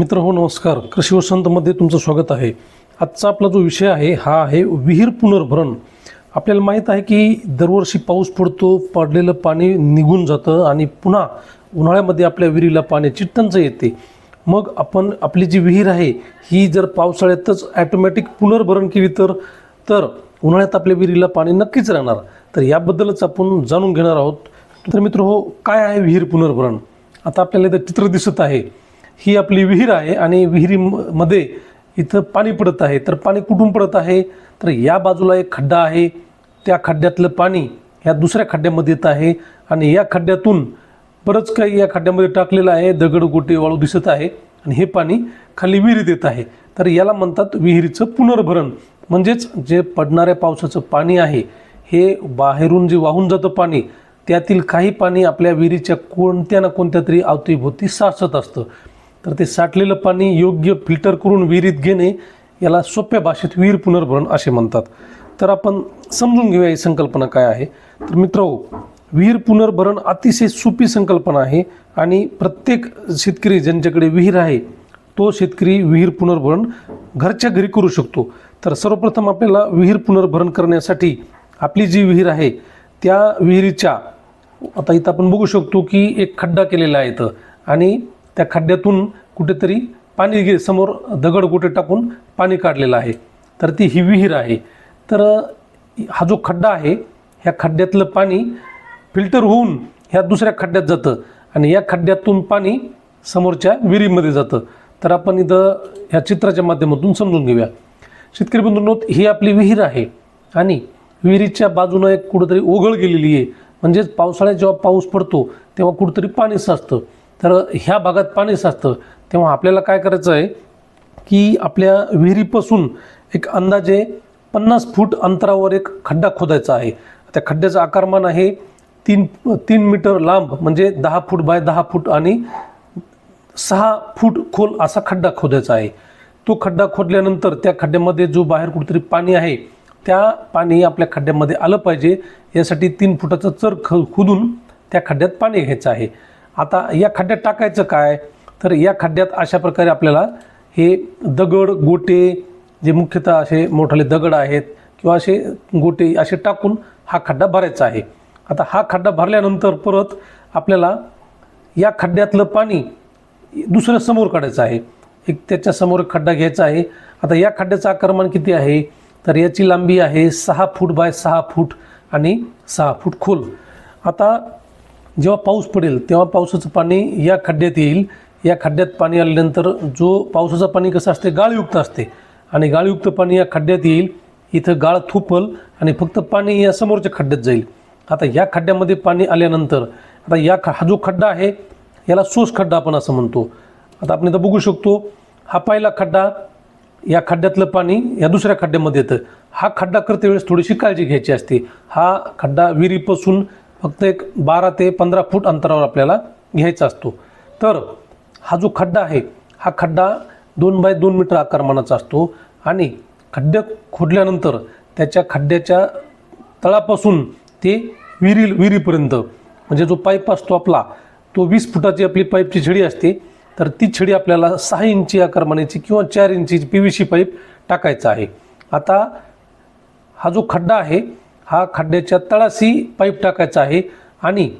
मित्र हो नमस्कार. कृषी वसंतमध्ये तुमचं स्वागत आहे. आजचा आपला जो विषय आहे हा आहे विहीर पुनर्भरण. आपल्याला माहीत आहे की दरवर्षी पाऊस पडतो पडलेलं पाणी निघून जातं आणि पुन्हा उन्हाळ्यामध्ये आपल्या विहिरीला पाण्याची टंचाई येते. मग आपण आपली जी विहीर आहे ही जर पावसाळ्यातच ॲटोमॅटिक पुनर्भरण केली तर तर उन्हाळ्यात आपल्या विहिरीला पाणी नक्कीच राहणार. तर याबद्दलच आपण जाणून घेणार आहोत. तर मित्र हो काय आहे विहीर पुनर्भरण? आता आपल्याला इथं चित्र दिसत आहे. ही आपली विहीर आहे आणि विहिरीमध्ये इथं पाणी पडत आहे. तर पाणी कुठून पडत आहे? तर या बाजूला एक खड्डा आहे. त्या खड्ड्यातलं पाणी ह्या दुसऱ्या खड्ड्यामध्ये येत आहे आणि या खड्ड्यातून बरंच काही या खड्ड्यामध्ये टाकलेलं आहे. दगड गोटे वाळू दिसत आहे आणि हे पाणी खाली विहिरीत येत आहे. तर याला म्हणतात विहिरीचं पुनर्भरण. म्हणजेच जे पडणाऱ्या पावसाचं पाणी आहे हे बाहेरून जे वाहून जातं पाणी त्यातील काही पाणी आपल्या विहिरीच्या कोणत्या ना कोणत्या तरी अवतीभोवती साचत असतं. तर ते साठलेलं पाणी योग्य फिल्टर करून विहिरीत घेणे याला सोप्या भाषेत विहीर पुनर्भरण असे म्हणतात. तर आपण समजून घेऊया ही संकल्पना काय आहे. तर मित्र विहीर पुनर्भरण अतिशय सोपी संकल्पना आहे आणि प्रत्येक शेतकरी ज्यांच्याकडे विहीर आहे तो शेतकरी विहीर पुनर्भरण घरच्या घरी करू शकतो. तर सर्वप्रथम आपल्याला विहीर पुनर्भरण करण्यासाठी आपली जी विहीर आहे त्या विहिरीच्या आता इथं आपण बघू शकतो की एक खड्डा केलेला आहे इथं. आणि त्या खड्ड्यातून कुठेतरी पाणी गे समोर दगड कुठे टाकून पाणी काढलेलं आहे. तर ती ही विहीर आहे. तर हा जो खड्डा आहे ह्या खड्ड्यातलं पाणी फिल्टर होऊन ह्या दुसऱ्या खड्ड्यात जातं आणि या खड्ड्यातून पाणी समोरच्या विहिरीमध्ये जातं. तर आपण इथं ह्या चित्राच्या माध्यमातून समजून घेऊया. शेतकरी बंधूंनो ही आपली विहीर आहे आणि विहिरीच्या बाजूनं एक कुठंतरी ओघळ गेलेली आहे. म्हणजेच पावसाळ्यात जेव्हा पाऊस पडतो तेव्हा कुठंतरी पाणी साचतं. तर ह्या भागात पाणी साचतं. तेव्हा आपल्याला काय करायचं आहे की आपल्या विहिरीपासून एक अंदाजे पन्नास फूट अंतरावर एक खड्डा खोदायचा आहे. त्या खड्ड्याचं आकारमान आहे तीन तीन मीटर लांब म्हणजे दहा फूट बाय दहा फूट आणि सहा फूट खोल असा खड्डा खोदायचा आहे. तो खड्डा खोदल्यानंतर त्या खड्ड्यामध्ये जो बाहेर कुठेतरी पाणी आहे त्या पाणी आपल्या खड्ड्यामध्ये आलं पाहिजे. यासाठी तीन फुटाचं चर ख खोदून त्या खड्ड्यात पाणी घ्यायचं आहे. आता या खड्ड्यात टाकायचं काय? तर या खड्ड्यात अशा प्रकारे आपल्याला हे दगड गोटे जे मुख्यतः असे मोठाले दगड आहेत किंवा असे गोटे असे टाकून हा खड्डा भरायचा आहे. आता हा खड्डा भरल्यानंतर परत आपल्याला या खड्ड्यातलं पाणी दुसऱ्या समोर काढायचं आहे. एक त्याच्यासमोर एक खड्डा घ्यायचा आहे. आता या खड्ड्याचं आकारमान किती आहे? तर याची लांबी आहे सहा फूट बाय सहा फूट आणि सहा फूट खोल. आता जेव्हा पाऊस पडेल तेव्हा पावसाचं पाणी या खड्ड्यात येईल. या खड्ड्यात पाणी आल्यानंतर जो पावसाचं पाणी कसं असते गाळयुक्त असते. आणि गाळयुक्त पाणी या खड्ड्यात येईल. इथं गाळ थुपल आणि फक्त पाणी या समोरच्या खड्ड्यात जाईल. आता या खड्ड्यामध्ये पाणी आल्यानंतर आता या ख हा जो खड्डा आहे याला सोस खड्डा आपण असं म्हणतो. आता आपण इथं बघू शकतो हा पहिला खड्डा या खड्ड्यातलं पाणी या दुसऱ्या खड्ड्यामध्ये येतं. हा खड्डा करते वेळेस थोडीशी काळजी घ्यायची असते. हा खड्डा विहिरीपासून फक्त एक बारा ते पंधरा फूट अंतरावर आपल्याला घ्यायचा असतो. तर हा जो खड्डा आहे हा खड्डा दोन बाय दोन मीटर आकारमानाचा असतो आणि खड्डे खोदल्यानंतर त्याच्या खड्ड्याच्या तळापासून ते विहिरी विहिरीपर्यंत म्हणजे जो पाईप असतो आपला तो वीस फुटाची आपली पाईपची छडी असते तर ती छडी आपल्याला सहा इंची आकारमानाची किंवा चार इंचीची पी व्ही सी पाईप टाकायचा आहे. आता हा जो खड्डा आहे हा खड्ड्याच्या तळाशी पाईप टाकायचा आहे आणि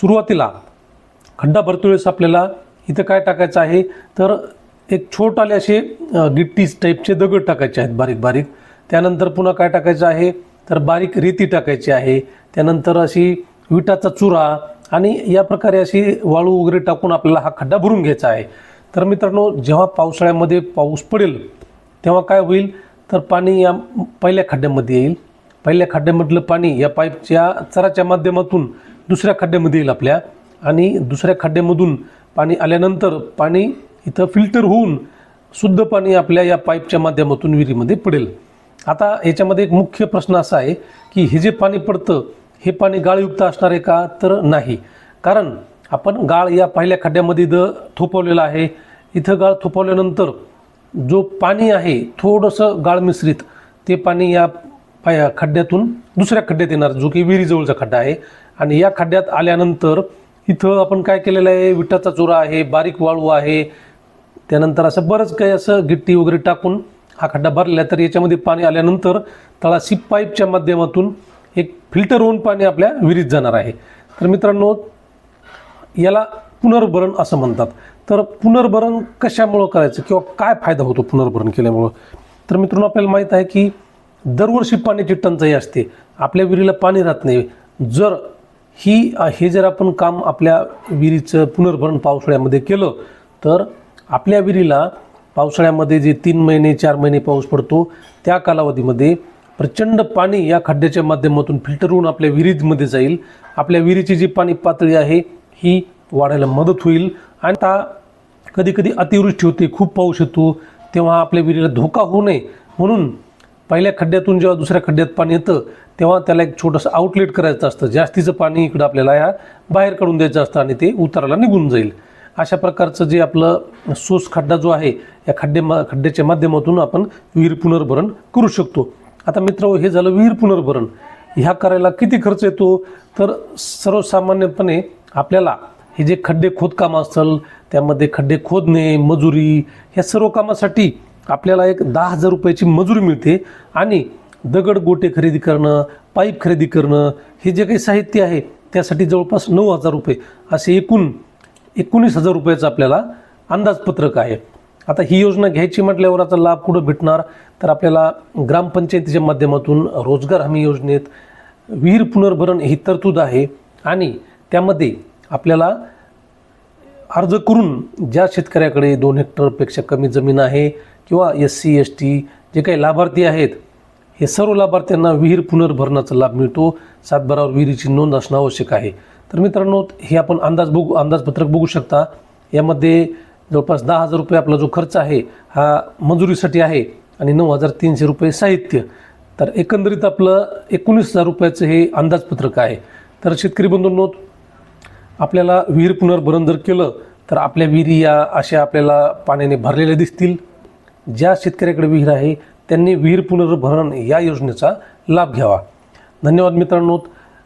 सुरुवातीला खड्डा भरतोळेस आपल्याला इथं काय टाकायचं आहे? तर एक छोटाले असे अ, गिट्टीज टाईपचे दगड टाकायचे आहेत बारीक बारीक. त्यानंतर पुन्हा काय टाकायचं आहे? तर बारीक रेती टाकायची आहे. त्यानंतर अशी विटाचा चुरा आणि या प्रकारे अशी वाळू वगैरे टाकून आपल्याला हा खड्डा भरून घ्यायचा आहे. तर मित्रांनो जेव्हा पावसाळ्यामध्ये पाऊस पडेल तेव्हा काय होईल? तर पाणी या पहिल्या खड्ड्यामध्ये येईल. पहिल्या खड्ड्यामधलं पाणी या पाईपच्या चराच्या माध्यमातून दुसऱ्या खड्ड्यामध्ये येईल आपल्या. आणि दुसऱ्या खड्ड्यामधून पाणी आल्यानंतर पाणी इथं फिल्टर होऊन शुद्ध पाणी आपल्या या पाईपच्या माध्यमातून विहिरीमध्ये पडेल. आता याच्यामध्ये एक मुख्य प्रश्न असा आहे की हे जे पाणी पडतं हे पाणी गाळयुक्त असणार आहे का? तर नाही. कारण आपण गाळ या पहिल्या खड्ड्यामध्ये इथं थोपवलेला आहे. इथं गाळ थोपवल्यानंतर जो पाणी आहे थोडंसं गाळ मिश्रित ते पाणी या पाया खड्ड्यातून दुसऱ्या खड्ड्यात येणार जो की विहिरीजवळचा खड्डा आहे. आणि या खड्ड्यात आल्यानंतर इथं आपण काय केलेलं आहे? विटाचा चुरा आहे बारीक वाळू आहे. त्यानंतर असं बरंच काही असं गिट्टी वगैरे टाकून हा खड्डा भरलेला आहे. तर याच्यामध्ये पाणी आल्यानंतर तळाशी पाईपच्या माध्यमातून एक फिल्टर होऊन पाणी आपल्या विहिरीत जाणार आहे. तर मित्रांनो याला पुनर्भरण असं म्हणतात. तर पुनर्भरण कशामुळं करायचं किंवा काय फायदा होतो पुनर्भरण केल्यामुळं? तर मित्रांनो आपल्याला माहीत आहे की दरवर्षी पाण्याची टंचाई असते. आपल्या विहिरीला पाणी राहत नाही. जर ही हे जर आपण काम आपल्या विहिरीचं पुनर्भरण पावसाळ्यामध्ये केलं तर आपल्या विहिरीला पावसाळ्यामध्ये जे तीन महिने चार महिने पाऊस पडतो त्या कालावधीमध्ये प्रचंड पाणी या खड्ड्याच्या माध्यमातून फिल्टर होऊन आपल्या विहिरीमध्ये जाईल. आपल्या विहिरीची जी पाणी पातळी आहे ही वाढायला मदत होईल. आणि आता कधीकधी अतिवृष्टी होते खूप पाऊस येतो तेव्हा आपल्या विहिरीला धोका होऊ नये. म्हणून पहिल्या खड्ड्यातून जेव्हा दुसऱ्या खड्ड्यात पाणी येतं तेव्हा त्याला एक छोटंसं आउटलेट करायचं असतं. जास्तीचं पाणी इकडं आपल्याला या बाहेर काढून द्यायचं असतं आणि ते उताराला निघून जाईल. अशा प्रकारचं जे आपलं सोस खड्डा जो आहे या खड्डे मा खड्ड्याच्या माध्यमातून आपण विहीर पुनर्भरण करू शकतो. आता मित्र हे झालं विहीर पुनर्भरण. ह्या करायला किती खर्च येतो? तर सर्वसामान्यपणे आपल्याला हे जे खड्डे खोदकाम असेल त्यामध्ये खड्डे खोदणे मजुरी ह्या सर्व कामासाठी आपल्याला एक दहा हजार रुपयाची मजुरी मिळते आणि दगड गोटे खरेदी करणं पाईप खरेदी करणं हे जे काही साहित्य आहे त्यासाठी जवळपास नऊ हजार रुपये असे एकूण एकोणीस हजार रुपयाचं आपल्याला अंदाजपत्रक आहे. आता ही योजना घ्यायची म्हटल्यावर आता लाभ कुठं भेटणार? तर आपल्याला ग्रामपंचायतीच्या माध्यमातून रोजगार हमी योजनेत विहीर पुनर्भरण ही तरतूद आहे आणि त्यामध्ये आपल्याला अर्ज करून ज्या शेतकऱ्याकडे दोन हेक्टरपेक्षा कमी जमीन आहे किंवा एस सी एस टी जे काही लाभार्थी आहेत हे सर्व लाभार्थ्यांना विहीर पुनर्भरणाचा लाभ मिळतो. सातबारावर विहिरीची नोंद असणं आवश्यक आहे. तर मित्रांनो हे आपण अंदाज बघू अंदाजपत्रक बघू शकता. यामध्ये जवळपास दहा हजार रुपये आपला जो खर्च आहे हा मंजुरीसाठी आहे आणि नऊ हजार तीनशे रुपये साहित्य. तर एकंदरीत आपलं एकोणीस हजार रुपयाचं हे अंदाजपत्रक आहे. तर शेतकरी बंधूंनो आपल्याला विहीर पुनर्भरण जर केलं तर आपल्या विहिरी या अशा आपल्याला पाण्याने भरलेल्या दिसतील. ज्या शेतकऱ्याकडे विहीर आहे त्यांनी विहीर पुनर्भरण या योजनेचा लाभ घ्यावा. धन्यवाद मित्रांनो.